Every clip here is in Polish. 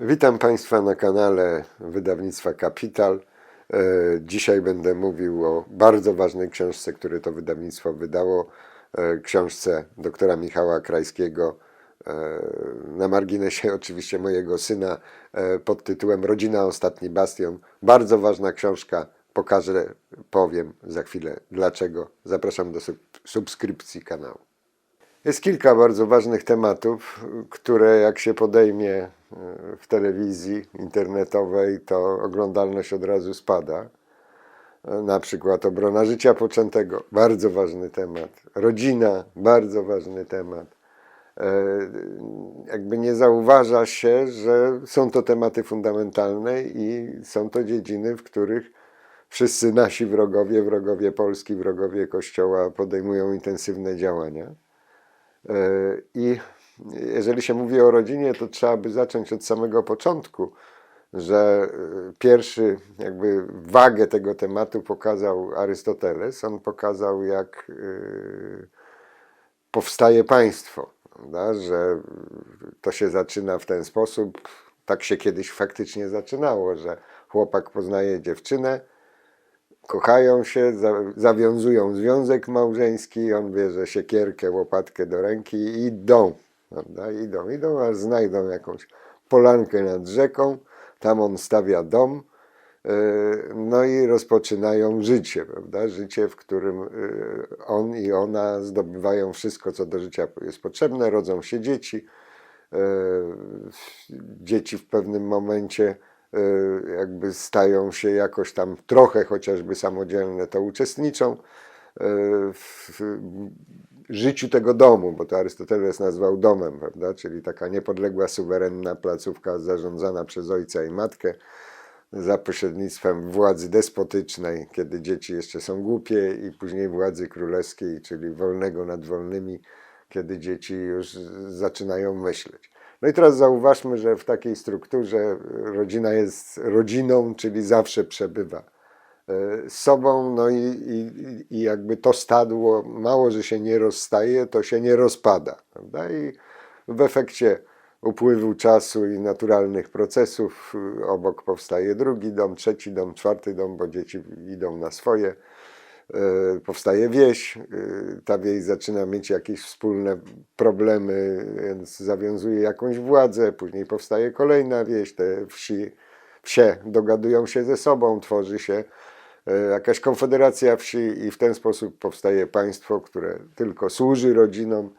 Witam Państwa na kanale wydawnictwa Kapital. E, Dzisiaj będę mówił o bardzo ważnej książce, które to wydawnictwo wydało. e, Książce doktora Michała Krajskiego. e, Na marginesie oczywiście mojego syna pod tytułem Rodzina Ostatni Bastion. Bardzo ważna książka. Pokażę, powiem za chwilę dlaczego. Zapraszam do sub- subskrypcji kanału. Jest kilka bardzo ważnych tematów, które jak się podejmie e, w telewizji internetowej, to oglądalność od razu spada. E, Na przykład obrona życia poczętego, bardzo ważny temat. Rodzina, bardzo ważny temat. E, Jakby nie zauważa się, że są to tematy fundamentalne i są to dziedziny, w których wszyscy nasi wrogowie, wrogowie Polski, wrogowie Kościoła podejmują intensywne działania. I jeżeli się mówi o rodzinie, to trzeba by zacząć od samego początku, że e, pierwszy jakby wagę tego tematu pokazał Arystoteles. On pokazał, jak e, powstaje państwo, prawda? że to się zaczyna w ten sposób. Tak się kiedyś faktycznie zaczynało, że chłopak poznaje dziewczynę, kochają się, za, zawiązują związek małżeński, on bierze siekierkę, łopatkę do ręki i idą, prawda? Idą, idą, aż znajdą jakąś polankę nad rzeką, tam on stawia dom, yy, no i rozpoczynają życie, prawda? Życie, w którym yy, on i ona zdobywają wszystko, co do życia jest potrzebne, rodzą się dzieci, yy, dzieci w pewnym momencie y, jakby stają się jakoś tam trochę chociażby samodzielne, to uczestniczą y, w życiu tego domu, bo to Arystoteles nazwał domem, prawda? czyli taka niepodległa, suwerenna placówka zarządzana przez ojca i matkę za pośrednictwem władzy despotycznej, kiedy dzieci jeszcze są głupie, i później władzy królewskiej, czyli wolnego nad wolnymi, kiedy dzieci już zaczynają myśleć. No i teraz zauważmy, że w takiej strukturze rodzina jest rodziną, czyli zawsze przebywa e, z sobą, no i, i, i jakby to stadło, mało że się nie rozstaje, to się nie rozpada. Prawda? I w efekcie upływu czasu i naturalnych procesów y, obok powstaje drugi dom, trzeci dom, czwarty dom, bo dzieci idą na swoje. E, Powstaje wieś, y, ta wieś zaczyna mieć jakieś wspólne problemy, więc zawiązuje jakąś władzę, później powstaje kolejna wieś, te wsi, wsie dogadują się ze sobą, tworzy się e, jakaś konfederacja wsi i w ten sposób powstaje państwo, które tylko służy rodzinom,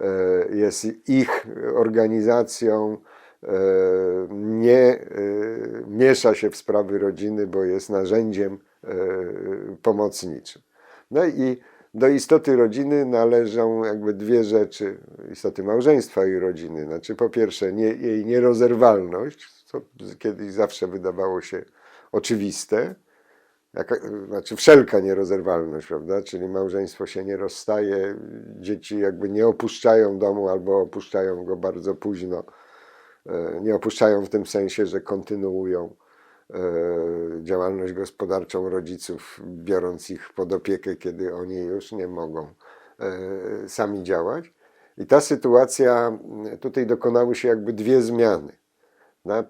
e, jest ich organizacją, e, nie e, miesza się w sprawy rodziny, bo jest narzędziem e, pomocniczym. No i do istoty rodziny należą jakby dwie rzeczy, istoty małżeństwa i rodziny. Znaczy po pierwsze nie, jej nierozerwalność, co kiedyś zawsze wydawało się oczywiste, Jaka, znaczy wszelka nierozerwalność, prawda? Czyli małżeństwo się nie rozstaje, dzieci jakby nie opuszczają domu albo opuszczają go bardzo późno. E, Nie opuszczają w tym sensie, że kontynuują e, działalność gospodarczą rodziców, biorąc ich pod opiekę, kiedy oni już nie mogą e, sami działać. I ta sytuacja, tutaj dokonały się jakby dwie zmiany.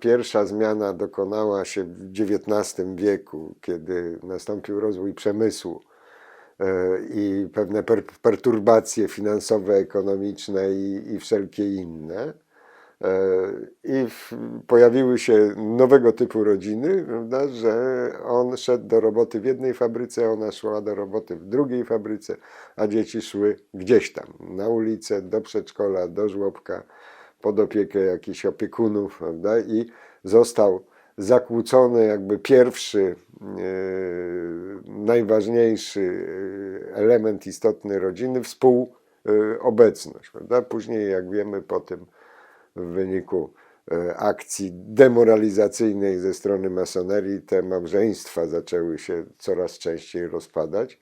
Pierwsza zmiana dokonała się w XIX wieku, kiedy nastąpił rozwój przemysłu e, i pewne per, perturbacje finansowe, ekonomiczne i, i wszelkie inne. E, I pojawiły się nowego typu rodziny, prawda, że on szedł do roboty w jednej fabryce, ona szła do roboty w drugiej fabryce, a dzieci szły gdzieś tam, na ulicę, do przedszkola, do żłobka, pod opiekę jakichś opiekunów, prawda? I został zakłócony jakby pierwszy, e, najważniejszy e, element istotny rodziny, współobecność, prawda? Później, jak wiemy, po tym w wyniku e, akcji demoralizacyjnej ze strony masonerii te małżeństwa zaczęły się coraz częściej rozpadać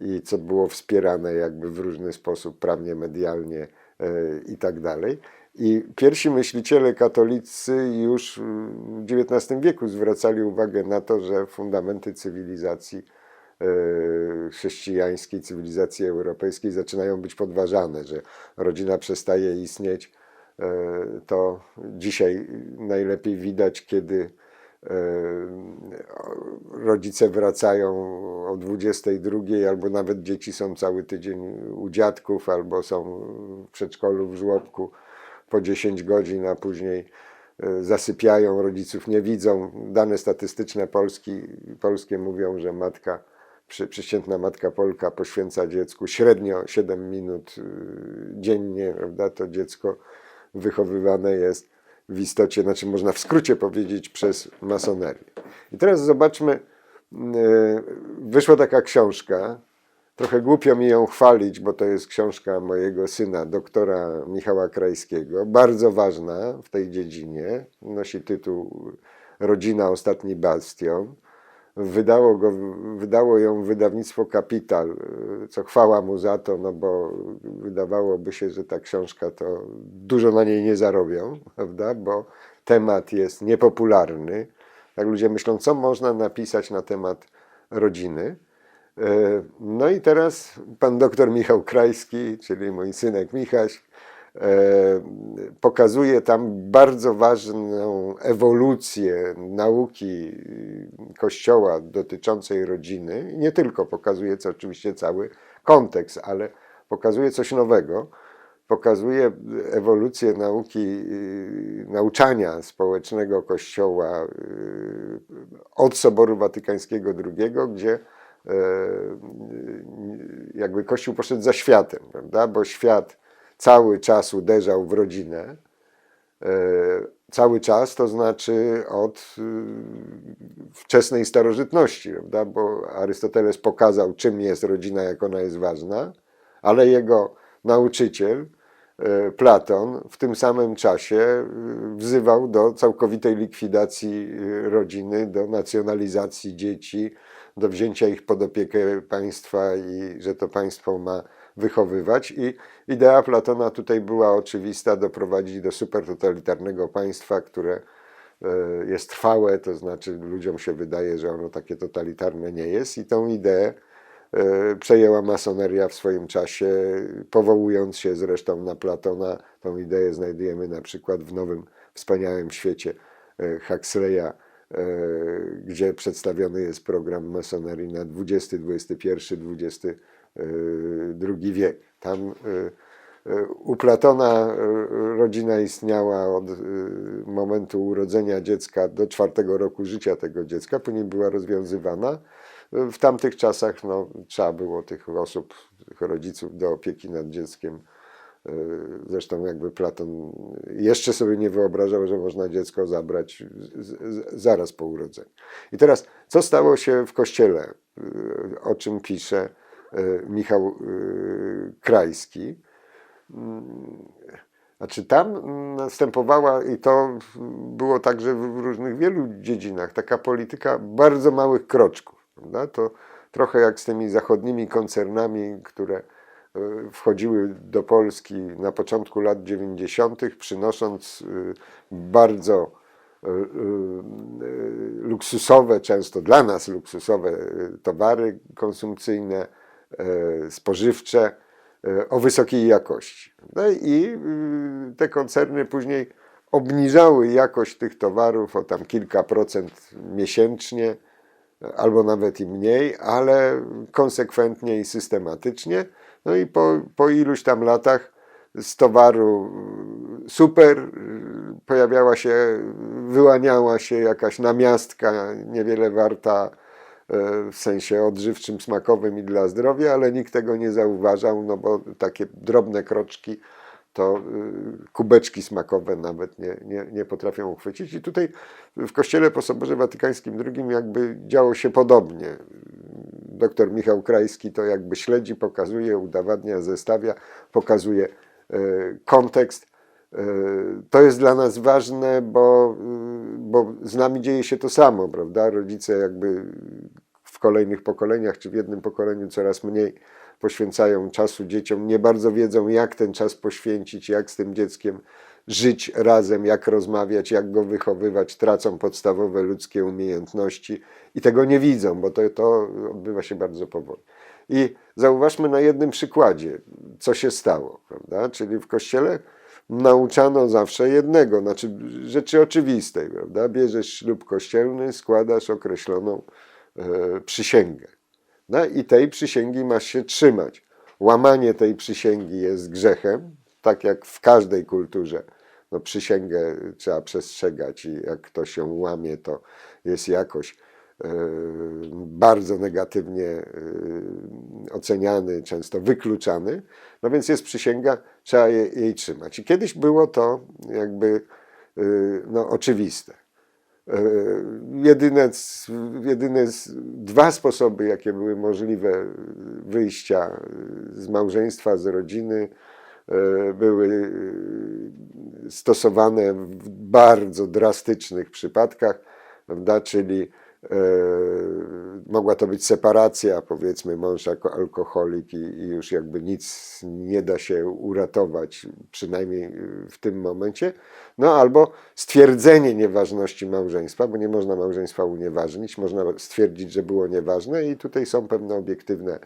i co było wspierane jakby w różny sposób prawnie, medialnie e, i tak dalej. I pierwsi myśliciele katolicy już w XIX wieku zwracali uwagę na to, że fundamenty cywilizacji e, chrześcijańskiej, cywilizacji europejskiej zaczynają być podważane, że rodzina przestaje istnieć, To dzisiaj najlepiej widać, kiedy e, rodzice wracają o 22 albo nawet dzieci są cały tydzień u dziadków albo są w przedszkolu w żłobku po 10 godzin, a później e, zasypiają, rodziców nie widzą. Dane statystyczne Polski, polskie mówią, że matka, przeciętna matka Polka poświęca dziecku średnio 7 minut dziennie, prawda? To dziecko wychowywane jest w istocie, znaczy można w skrócie powiedzieć, przez masonerię. I teraz zobaczmy, y, wyszła taka książka, trochę głupio mi ją chwalić, bo to jest książka mojego syna, doktora Michała Krajskiego, bardzo ważna w tej dziedzinie, nosi tytuł Rodzina Ostatni Bastion. Wydało, go, wydało ją wydawnictwo Kapital, co chwała mu za to, no bo wydawałoby się, że ta książka to dużo na niej nie zarobią, prawda? Bo temat jest niepopularny. Tak ludzie myślą, co można napisać na temat rodziny. E, No i teraz pan doktor Michał Krajski, czyli mój synek Michaś, pokazuje tam bardzo ważną ewolucję nauki Kościoła dotyczącej rodziny. Nie tylko pokazuje co oczywiście cały kontekst, ale pokazuje coś nowego. Pokazuje ewolucję nauki, y, nauczania społecznego Kościoła y, od Soboru Watykańskiego II, gdzie e, jakby Kościół poszedł za światem, prawda? bo świat cały czas uderzał w rodzinę. E, Cały czas to znaczy od y, wczesnej starożytności, prawda? bo Arystoteles pokazał, czym jest rodzina, jak ona jest ważna, ale jego nauczyciel, e, Platon, w tym samym czasie y, wzywał do całkowitej likwidacji y, rodziny, do nacjonalizacji dzieci, do wzięcia ich pod opiekę państwa i że to państwo ma wychowywać i idea Platona tutaj była oczywista, doprowadzić do supertotalitarnego państwa, które e, jest trwałe, to znaczy ludziom się wydaje, że ono takie totalitarne nie jest i tą ideę e, przejęła masoneria w swoim czasie, powołując się zresztą na Platona. Tą ideę znajdujemy na przykład w nowym wspaniałym świecie e, Huxleya, gdzie przedstawiony jest program masonerii na 20, 21, 20 Y, II wiek. Tam y, y, u Platona rodzina istniała od momentu urodzenia dziecka do czwartego roku życia tego dziecka, później była rozwiązywana. W tamtych czasach no, trzeba było tych osób, tych rodziców do opieki nad dzieckiem. Zresztą jakby Platon jeszcze sobie nie wyobrażał, że można dziecko zabrać zaraz po urodzeniu. I teraz, co stało się w kościele, o czym pisze Michał e, Krajski. Znaczy tam następowała, i to było także w różnych wielu dziedzinach, taka polityka bardzo małych kroczków. Prawda? To trochę jak z tymi zachodnimi koncernami, które e, wchodziły do Polski na początku lat 90., przynosząc e, bardzo e, e, luksusowe, często dla nas luksusowe e, towary konsumpcyjne, e, spożywcze e, o wysokiej jakości. No i y, te koncerny później obniżały jakość tych towarów o tam kilka procent miesięcznie, albo nawet i mniej, ale konsekwentnie i systematycznie. No i po, po iluś tam latach z towaru y, super y, pojawiała się, wyłaniała się jakaś namiastka niewiele warta e, w sensie odżywczym, smakowym i dla zdrowia, ale nikt tego nie zauważał, no bo takie drobne kroczki to y, kubeczki smakowe nawet nie, nie, nie potrafią uchwycić. I tutaj w Kościele po Soborze Watykańskim II jakby działo się podobnie. Doktor Michał Krajski to jakby śledzi, pokazuje, udowadnia, zestawia, pokazuje e, kontekst. E, To jest dla nas ważne, bo, y, bo z nami dzieje się to samo, prawda? Rodzice jakby w kolejnych pokoleniach, czy w jednym pokoleniu coraz mniej poświęcają czasu dzieciom, nie bardzo wiedzą, jak ten czas poświęcić, jak z tym dzieckiem żyć razem, jak rozmawiać, jak go wychowywać, tracą podstawowe ludzkie umiejętności i tego nie widzą, bo to, to odbywa się bardzo powoli. I zauważmy na jednym przykładzie, co się stało, prawda? Czyli w kościele nauczano zawsze jednego, znaczy rzeczy oczywistej, prawda? Bierzesz ślub kościelny, składasz określoną przysięgę. No i tej przysięgi masz się trzymać. Łamanie tej przysięgi jest grzechem, tak jak w każdej kulturze. No, przysięgę trzeba przestrzegać i jak ktoś ją łamie, to jest jakoś e, bardzo negatywnie e, oceniany, często wykluczany. No więc jest przysięga, trzeba je, jej trzymać. I kiedyś było to jakby e, no, oczywiste. E, Jedyne, jedyne dwa sposoby, jakie były możliwe wyjścia z małżeństwa, z rodziny, e, były e, stosowane w bardzo drastycznych przypadkach, prawda? czyli mogła to być separacja, powiedzmy mąż jako alkoholik i, i już jakby nic nie da się uratować, przynajmniej w tym momencie, no albo stwierdzenie nieważności małżeństwa, bo nie można małżeństwa unieważnić, można stwierdzić, że było nieważne i tutaj są pewne obiektywne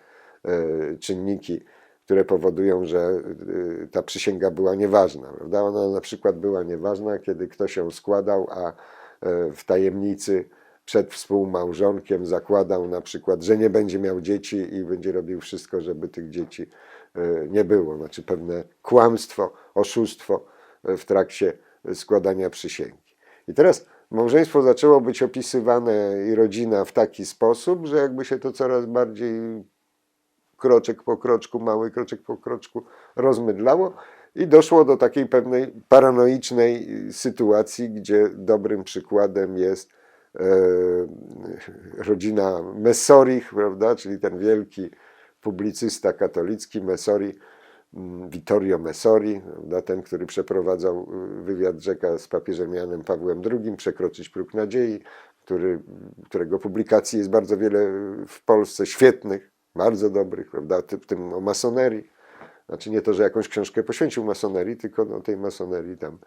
e, czynniki, które powodują, że e, ta przysięga była nieważna. Prawda? Ona na przykład była nieważna, kiedy ktoś ją składał, a e, w tajemnicy przed współmałżonkiem zakładał na przykład, że nie będzie miał dzieci i będzie robił wszystko, żeby tych dzieci e, nie było. Znaczy pewne kłamstwo, oszustwo e, w trakcie składania przysięgi. I teraz małżeństwo zaczęło być opisywane i rodzina w taki sposób, że jakby się to coraz bardziej kroczek po kroczku, mały kroczek po kroczku rozmydlało i doszło do takiej pewnej paranoicznej sytuacji, gdzie dobrym przykładem jest rodzina Messorich, prawda, czyli ten wielki publicysta katolicki Messori, mm, Vittorio Messori, prawda, ten, który przeprowadzał y, wywiad rzeka z papieżem Janem Pawłem II, Przekroczyć próg nadziei, który, którego publikacji jest bardzo wiele w Polsce, świetnych, bardzo dobrych, prawda, w tym o masonerii. Znaczy nie to, że jakąś książkę poświęcił masonerii, tylko no, tej masonerii tam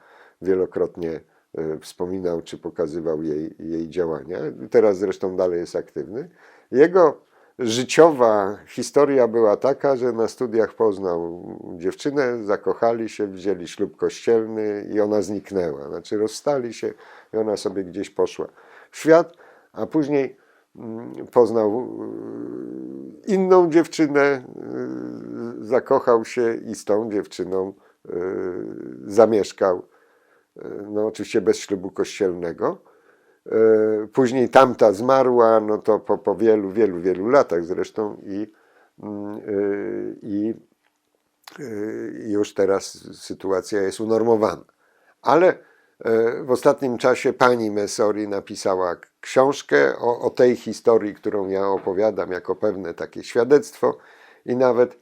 wielokrotnie e, wspominał czy pokazywał jej, jej działania. Teraz zresztą dalej jest aktywny. Jego życiowa historia była taka, że na studiach poznał dziewczynę, zakochali się, wzięli ślub kościelny i ona zniknęła. Znaczy rozstali się i ona sobie gdzieś poszła w świat, a później mm, poznał y, inną dziewczynę, y, zakochał się i z tą dziewczyną y, zamieszkał. No, oczywiście bez ślubu kościelnego. Y, Później tamta zmarła, no to po, po wielu, wielu, wielu latach zresztą i, mm, y, i y, już teraz sytuacja jest unormowana. Ale e, w ostatnim czasie pani Messori napisała książkę o, o tej historii, którą ja opowiadam jako pewne takie świadectwo i nawet e,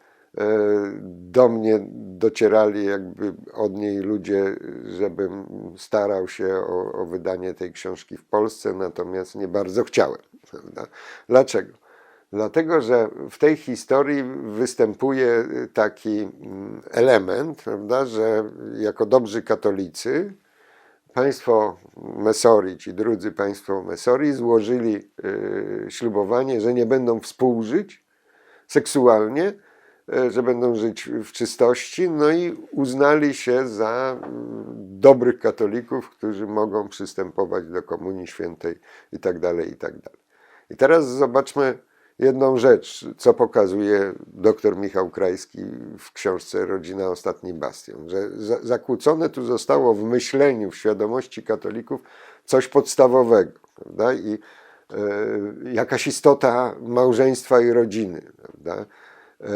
do mnie docierali jakby od niej ludzie, żebym starał się o, o wydanie tej książki w Polsce, natomiast nie bardzo chciałem. Prawda? Dlaczego? Dlatego, że w tej historii występuje taki mm, element, prawda, że jako dobrzy katolicy państwo Mesori, ci drudzy państwo Mesori, złożyli y, ślubowanie, że nie będą współżyć seksualnie, że będą żyć w czystości, no i uznali się za mm, dobrych katolików, którzy mogą przystępować do Komunii Świętej i tak dalej, i tak. I teraz zobaczmy jedną rzecz, co pokazuje dr Michał Krajski w książce Rodzina Ostatni Bastion, że za- zakłócone tu zostało w myśleniu, w świadomości katolików coś podstawowego, prawda? I e, jakaś istota małżeństwa i rodziny, prawda? E,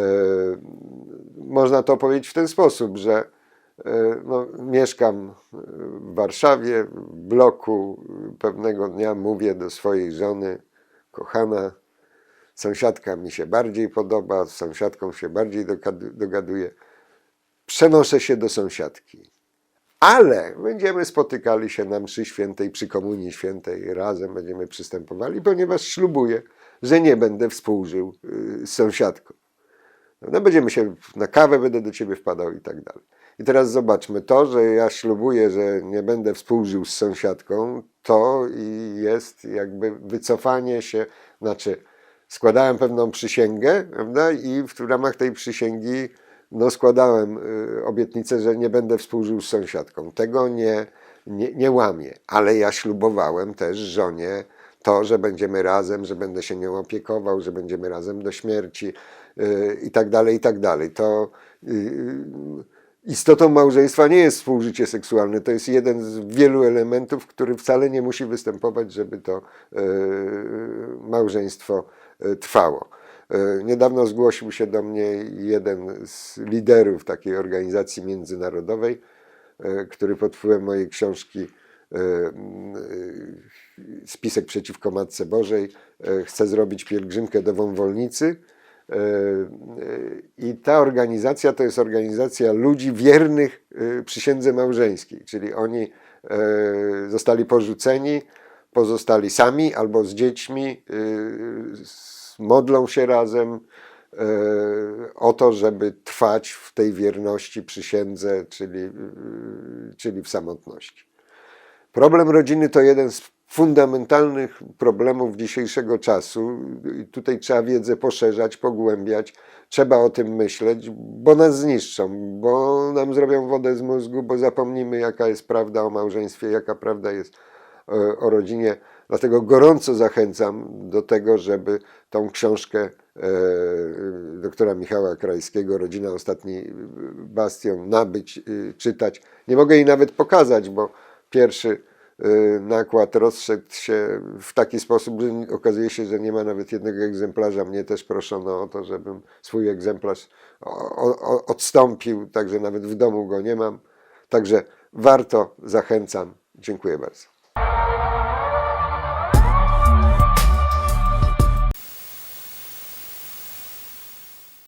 można to powiedzieć w ten sposób, że e, no, mieszkam w Warszawie, w bloku, pewnego dnia mówię do swojej żony, kochana, sąsiadka mi się bardziej podoba, z sąsiadką się bardziej dogadu- dogaduję. Przenoszę się do sąsiadki. Ale będziemy spotykali się na mszy świętej, przy komunii świętej, razem będziemy przystępowali, ponieważ ślubuję, że nie będę współżył y, z sąsiadką. No, będziemy się na kawę, będę do ciebie wpadał i tak dalej. I teraz zobaczmy, to, że ja ślubuję, że nie będę współżył z sąsiadką, to i jest jakby wycofanie się, znaczy składałem pewną przysięgę, prawda, i w ramach tej przysięgi no składałem y, obietnicę, że nie będę współżył z sąsiadką. Tego nie, nie, nie łamię, ale ja ślubowałem też żonie to, że będziemy razem, że będę się nią opiekował, że będziemy razem do śmierci i tak dalej, i tak dalej. To y, istotą małżeństwa nie jest współżycie seksualne, to jest jeden z wielu elementów, który wcale nie musi występować, żeby to y, małżeństwo y, trwało. Y, Niedawno zgłosił się do mnie jeden z liderów takiej organizacji międzynarodowej, y, który pod wpływem mojej książki y, y, Spisek przeciwko Matce Bożej y, chce zrobić pielgrzymkę do Wąwolnicy. Y, y, I ta organizacja to jest organizacja ludzi wiernych y, przysiędze małżeńskiej, czyli oni zostali porzuceni, pozostali sami albo z dziećmi, modlą się razem o to, żeby trwać w tej wierności przysiędze, czyli, czyli w samotności. Problem rodziny to jeden z fundamentalnych problemów dzisiejszego czasu. Tutaj trzeba wiedzę poszerzać, pogłębiać. Trzeba o tym myśleć, bo nas zniszczą, bo nam zrobią wodę z mózgu, bo zapomnimy, jaka jest prawda o małżeństwie, jaka prawda jest e, o rodzinie. Dlatego gorąco zachęcam do tego, żeby tą książkę e, doktora Michała Krajskiego, Rodzina Ostatni Bastion, nabyć, y, czytać. Nie mogę jej nawet pokazać, bo pierwszy nakład rozszedł się w taki sposób, że okazuje się, że nie ma nawet jednego egzemplarza. Mnie też proszono o to, żebym swój egzemplarz odstąpił, także nawet w domu go nie mam. Także warto, zachęcam. Dziękuję bardzo.